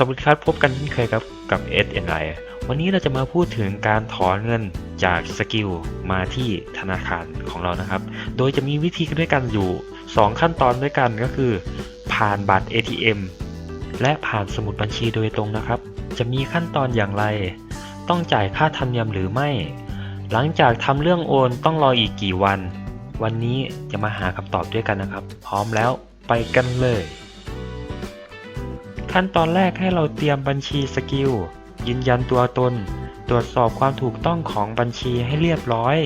สวัสดีครับพบกันเช่นเคยครับกับ SNI วันนี้เราจะมาพูดถึงการถอนเงินจากสกิลมาที่ธนาคารของเรานะครับ โดยจะมีวิธีด้วยกันอยู่ 2 ขั้นตอนด้วยกันก็คือ ผ่านบัตร ATM และผ่านสมุดบัญชีโดยตรงนะครับ จะมีขั้นตอนอย่างไร ต้องจ่ายค่าธรรมเนียมหรือไม่ หลังจากทำเรื่องโอนต้องรออีกกี่วัน วันนี้จะมาหาคำตอบด้วยกันนะครับ พร้อมแล้วไปกันเลย ขั้นตอนแรกให้เราเตรียมบัญชีสกิล ยืนยันตัวตน ตรวจสอบความถูกต้องของบัญชีให้เรียบร้อย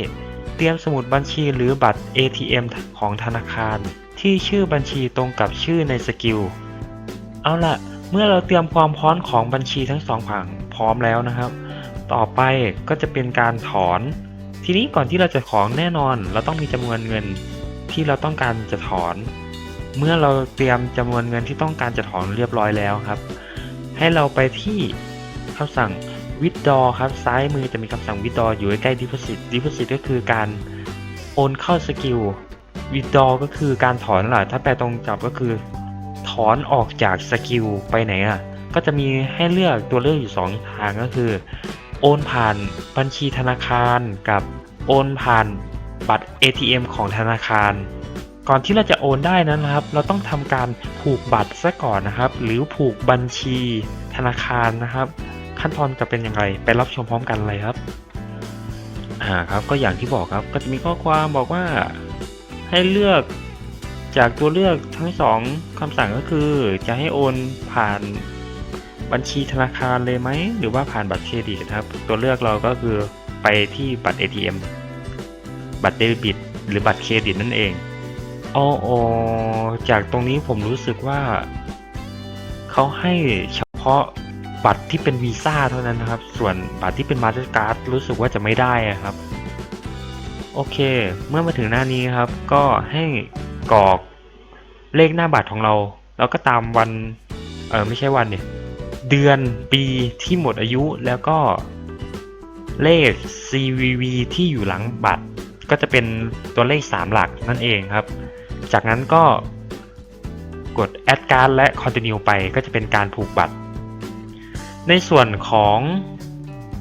เตรียมสมุดบัญชีหรือบัตร ATM ของธนาคาร ที่ชื่อบัญชีตรงกับชื่อในสกิล เอาละเมื่อเราเตรียมความพร้อมของบัญชีทั้งสองฝั่งพร้อมแล้วนะครับ ต่อไปก็จะเป็นการถอน ทีนี้ก่อนที่เราจะถอนแน่นอน เราต้องมีจำนวนเงินที่เราต้องการจะถอน เมื่อเราเตรียมจำนวนเงินที่ต้องการจะถอนเรียบร้อยแล้วครับ ให้เราไปที่คำสั่ง withdraw ครับซ้ายมือจะมีคำสั่ง withdraw อยู่ใกล้ deposit deposit ก็คือการโอนเข้าสกิล withdraw ก็คือการถอนแหละถ้าแปลตรงจับก็คือ ถอนออกจากสกิลไปไหนอะก็จะมีให้เลือกตัวเลือกอยู่ 2 ทางก็คือ โอนผ่านบัญชีธนาคารกับโอนผ่านบัตร ATM ของธนาคาร ก่อนที่เราจะโอนได้นั้นนะครับ เราต้องทำการผูกบัตรซะก่อนนะครับ หรือผูกบัญชีธนาคารนะครับ ขั้นตอนจะเป็นอย่างไรไปรับชมพร้อมกันเลยครับอ่าครับก็อย่างที่บอกครับก็จะมีข้อความบอกว่าให้เลือกจากตัวเลือกทั้งสองคำสั่งก็คือ จะให้โอนผ่านบัญชีธนาคารเลยไหม หรือว่าผ่านบัตรเครดิตครับ ตัวเลือกเราก็คือไปที่บัตร ATM บัตรเดบิตหรือบัตรเครดิตนั่นเอง อ๋ออจากตรงนี้ผมรู้สึกว่าเขาให้เฉพาะบัตรที่เป็นวีซ่าเท่านั้นนะครับ ส่วนบัตรที่เป็นมาสเตอร์การ์ดรู้สึกว่าจะไม่ได้ครับ โอเค เมื่อมาถึงหน้านี้ครับ ก็ให้กรอกเลขหน้าบัตรของเรา แล้วก็ตามวัน เออไม่ใช่วันเนี่ยเดือนปีที่หมดอายุแล้วก็เลข CVV ที่อยู่หลังบัตร ก็จะเป็นตัวเลข 3 หลักนั่นเองครับ จากนั้นก็กด add card และ continue ไปก็จะเป็นการผูกบัตร ในส่วนของ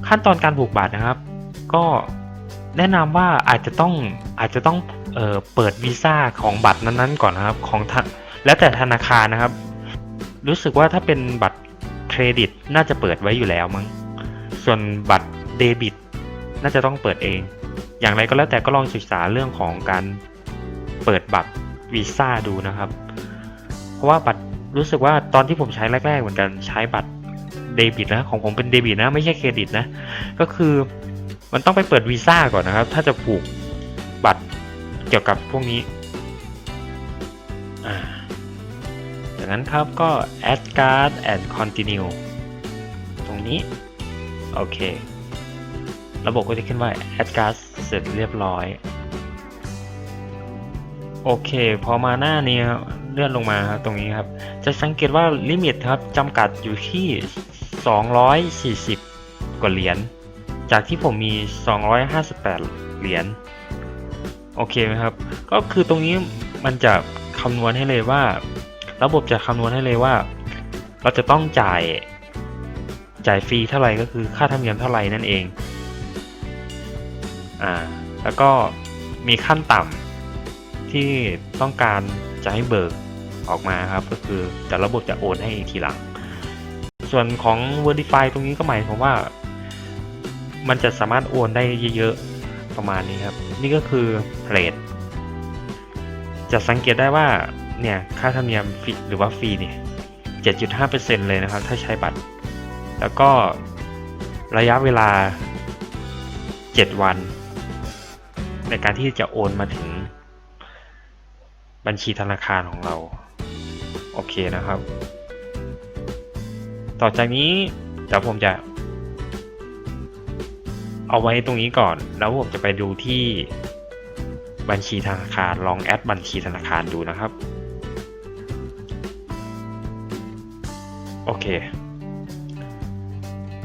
ขั้นตอนการผูกบัตรนะครับ ก็แนะนำว่าอาจจะต้องอาจจะต้องเออเปิดวีซ่าของบัตรนั้นๆก่อนนะครับของแล้วแต่ธนาคารนะครับ รู้สึกว่าถ้าเป็นบัตรเครดิตน่าจะเปิดไว้อยู่แล้วมั้งส่วนบัตรเดบิต น่าจะต้องเปิดเอง อย่างไรก็แล้วแต่ก็ลองศึกษาเรื่องของการเปิดบัตร วีซ่าดูนะครับ เพราะว่าบัตรรู้สึกว่าตอนที่ผมใช้แรก ๆ เหมือนกันใช้บัตรเดบิตนะของผมเป็นเดบิตนะไม่ใช่เครดิตนะก็คือมันต้องไปเปิดวีซ่าก่อนนะครับ ถ้าจะผูกบัตรเกี่ยวกับพวกนี้จากนั้นครับก็ add card and continue ตรงนี้ โอเค ระบบก็จะขึ้นว่า add card เสร็จเรียบร้อย โอเค พอมาหน้านี้เลื่อนลงมาครับตรงนี้ครับ จะสังเกตว่าลิมิตครับจำกัดอยู่ที่ 240 กว่าเหรียญ จากที่ผมมี 258 เหรียญ โอเคไหมครับ ก็คือตรงนี้มันจะคำนวณให้เลยว่า ระบบจะคำนวณให้เลยว่า เราจะต้องจ่ายจ่ายฟรีเท่าไหร่ก็คือค่าธรรมเนียมเท่าไหร่นั่นเอง อ่า แล้วก็มีขั้นต่ำ ที่ต้องการจะให้เบิกออกมาครับ ก็คือแต่ระบบจะโอนให้ทีหลัง ส่วนของ Verify ตรงนี้ก็หมายความว่า มันจะสามารถโอนได้เยอะๆประมาณนี้ครับ นี่ก็คือเรทจะสังเกตได้ว่าเนี่ยค่าธรรมเนียมฟรีหรือว่าฟรีเนี่ย7.5%เลยนะครับ ถ้าใช้บัตร แล้วก็ระยะเวลา 7 วัน ในการที่จะโอนมาถึง บัญชีธนาคารของเรา โอเคนะครับ ต่อจากนี้เดี๋ยวผมจะเอาไว้ตรงนี้ก่อน แล้วผมจะไปดูที่บัญชีธนาคาร ลองแอดบัญชีธนาคารดูนะครับ โอเค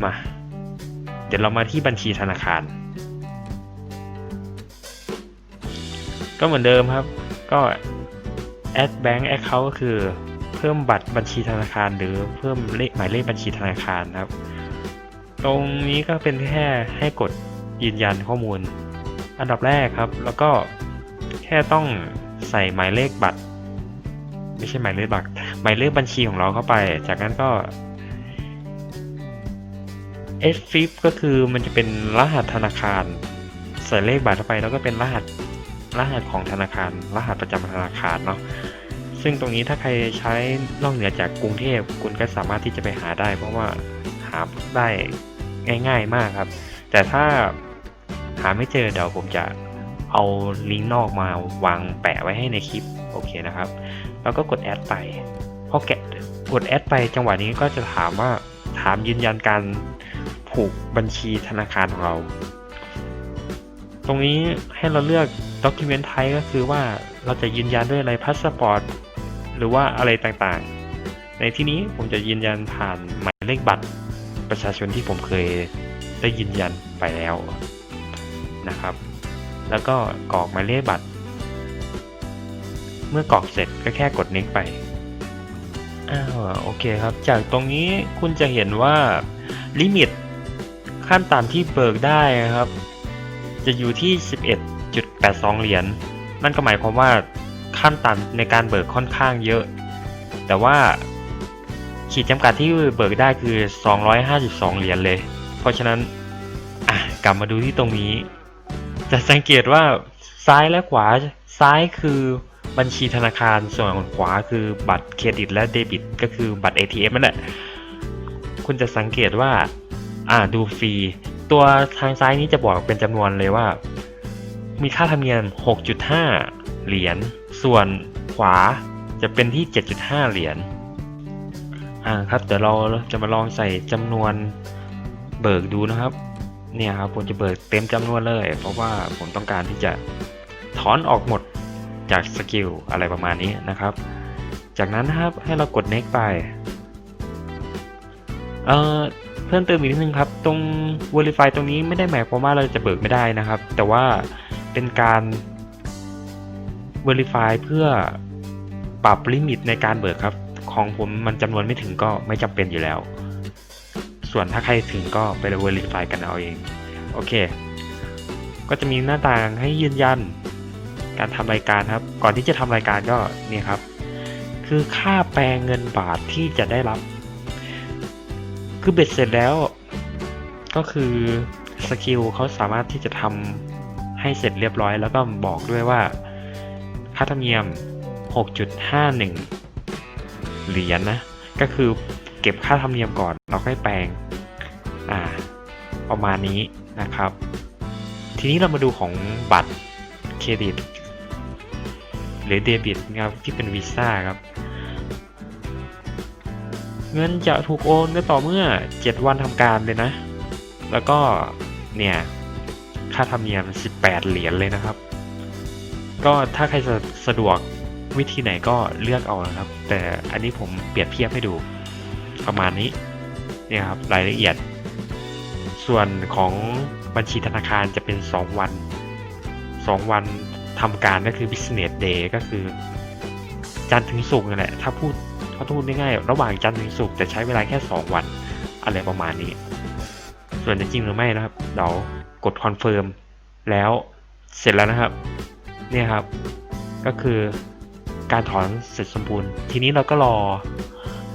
มา เดี๋ยวเรามาที่บัญชีธนาคาร ก็เหมือนเดิมครับ ก็ add bank account ก็คือเพิ่มบัตรบัญชีธนาคาร หรือเพิ่มเลขหมายเลขบัญชีธนาคารนะครับ ตรงนี้ก็เป็นแค่ให้กดยืนยันข้อมูล อันดับแรกครับ แล้วก็แค่ต้องใส่หมายเลขบัตร ไม่ใช่หมายเลขบัตร หมายเลขบัญชีของเราเข้าไป จากนั้นก็ f f i p ก็คือมันจะเป็นรหัสธนาคาร ใส่เลขบัตรเข้าไปแล้วก็เป็นรหัสรหัสของธนาคาร รหัสประจำธนาคารเนาะ ซึ่งตรงนี้ถ้าใครใช้นอกเหนือจากกรุงเทพคุณก็สามารถที่จะไปหาได้ เพราะว่าหาได้ง่าย ๆมากครับ แต่ถ้าหาไม่เจอเดี๋ยวผมจะเอาลิงก์นอกมาวางแปะไว้ให้ในคลิปโอเคนะครับ แล้วก็กดแอดไปพอแกะกดแอดไปจังหวะนี้ก็จะถามว่าถามยืนยันการผูกบัญชีธนาคารของเรา ตรงนี้ให้เราเลือก Document Type ก็คือว่าเราจะยืนยันด้วยอะไรพาสปอร์ต หรือว่าอะไรต่างๆ ในที่นี้ผมจะยืนยันผ่านหมายเลขบัตรประชาชนที่ผมเคยได้ยืนยันไปแล้วนะครับ แล้วก็กรอกหมายเลขบัตร เมื่อกรอกเสร็จก็แค่กด next ไปอ้าวโอเคครับ จากตรงนี้คุณจะเห็นว่าลิมิตขั้นต่ำที่เบิกได้นะครับ จะอยู่ที่ 11.82 เหรียญ นั่นก็หมายความว่า ขั้นต่ำในการเบิกค่อนข้างเยอะ แต่ว่าขีดจำกัดที่เบิกได้คือ 252 เหรียญเลย เพราะฉะนั้นกลับมาดูที่ตรงนี้ จะสังเกตว่าซ้ายและขวาซ้ายคือบัญชีธนาคารส่วนขวาคือบัตรเครดิตและเดบิต ก็คือบัตร ATM นั่นแหละคุณจะสังเกตว่า อ่าดูฟรี ตัวทางซ้ายนี้จะบอกเป็นจำนวนเลยว่า มีค่าธรรมเนียม 6.5 เหรียญ ส่วนขวาจะเป็นที่ 7.5 เหรียญ อ่าครับ เดี๋ยวเราจะมาลองใส่จำนวนเบิกดูนะครับ เนี่ยครับผมจะเบิกเต็มจำนวนเลย เพราะว่าผมต้องการที่จะถอนออกหมดจากสกิลอะไรประมาณนี้นะครับ จากนั้นนะครับให้เรากด next ไป เอ่อเพิ่มเติมอีกนิดนึงครับ ตรง verify ตรงนี้ไม่ได้หมายความว่าเราจะเบิกไม่ได้นะครับ แต่ว่าเป็นการ verify เพื่อปรับลิมิตในการเบิกครับ ของผมมันจำนวนไม่ถึงก็ไม่จำเป็นอยู่แล้ว ส่วนถ้าใครถึงก็ไป verify กันเอาเอง โอเค ก็จะมีหน้าต่างให้ยืนยันการทำรายการครับ ก่อนที่จะทำรายการก็นี่ครับ คือค่าแปลงเงินบาทที่จะได้รับ คือเบ็ดเสร็จแล้ว ก็คือสกิลเขาสามารถที่จะทำให้เสร็จเรียบร้อย แล้วก็บอกด้วยว่า ค่าธรรมเนียม 6.51 เหรียญนนะ ก็คือเก็บค่าธรรมเนียมก่อนเราค่อยแปลง อ่า ประมาณนี้นะครับ ทีนี้เรามาดูของบัตรเครดิต หรือเดบิตนะครับที่เป็นวีซ่าครับ เงินจะถูกโอนก็ต่อเมื่อ 7 วันทำการเลยนะ แล้วก็เนี่ยค่าธรรมเนียม 18 เหรียญเลยนะครับ ก็ถ้าใครสะสะดวกวิธีไหนก็เลือกเอานะครับ แต่อันนี้ผมเปรียบเทียบให้ดูประมาณนี้เนี่ยครับรายละเอียด ส่วนของบัญชีธนาคารจะเป็น 2 วัน 2 วันทำการก็คือ business day ก็คือ จันทร์ถึงศุกร์นั่นแหละ ถ้าพูดถ้าพูดง่ายๆระหว่างจันทร์ถึงศุกร์จะใช้เวลาแค่ 2 วัน อะไรประมาณนี้ ส่วนจะจริงหรือไม่นะครับเดี๋ยวกดคอนเฟิร์มแล้วเสร็จแล้วนะครับ เนี่ยครับ ก็คือการถอนเสร็จสมบูรณ์ ทีนี้เราก็รอ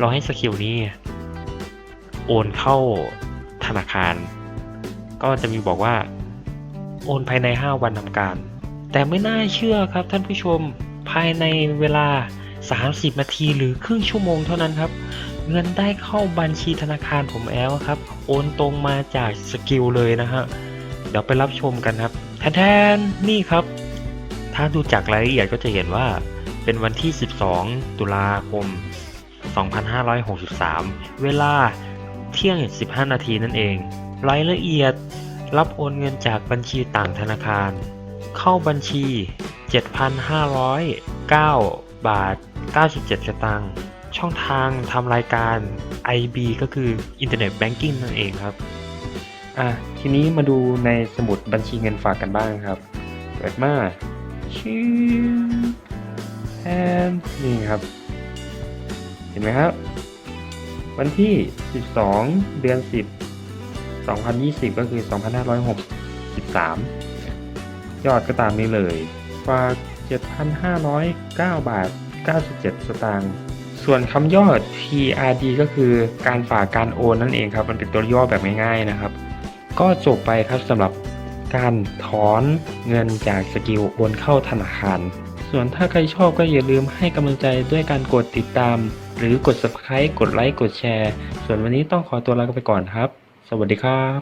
รอให้สกิลนี้ โอนเข้าธนาคาร ก็จะมีบอกว่า โอนภายใน 5 วันทำการ แต่ไม่น่าเชื่อครับท่านผู้ชมภายในเวลา 30 นาทีหรือครึ่งชั่วโมงเท่านั้นครับ เงินได้เข้าบัญชีธนาคารผมแล้วครับ โอนตรงมาจากสกิลเลยนะฮะ เดี๋ยวไปรับชมกันครับแทนๆนี่ครับ ถ้าดูจากรายละเอียดก็จะเห็นว่า เป็นวันที่ 12 ตุลาคม 2563 เวลาเที่ยง 15 นาทีนั่นเอง รายละเอียดรับโอนเงินจากบัญชีต่างธนาคาร เข้าบัญชี 7,509 บาท 97 สตางค์ช่องทางทำรายการ IB ก็คือ Internet Banking นั่นเองครับ อะ ทีนี้มาดูในสมุดบัญชีเงินฝากกันบ้างครับ เปิดมา ชิแอนนี่ครับ เห็นไหมครับ วันที่ 12 เดือน 10 2020 ก็คือ 2563 ยอดก็ตามนี้เลยฝาก 7,509 บาท 97 สตางค์ส่วนคำย่อ TRD ก็คือการฝากการโอนนั่นเองครับ มันเป็นตัวย่อแบบง่ายๆนะครับ ก็จบไปครับสำหรับ การถอนเงินจากสกิลโอนเข้าธนาคาร ส่วนถ้าใครชอบก็อย่าลืมให้กำลังใจด้วยการกดติดตาม หรือกด subscribe กดไลค์กดแชร์ ส่วนวันนี้ต้องขอตัวลาไปก่อนครับ สวัสดีครับ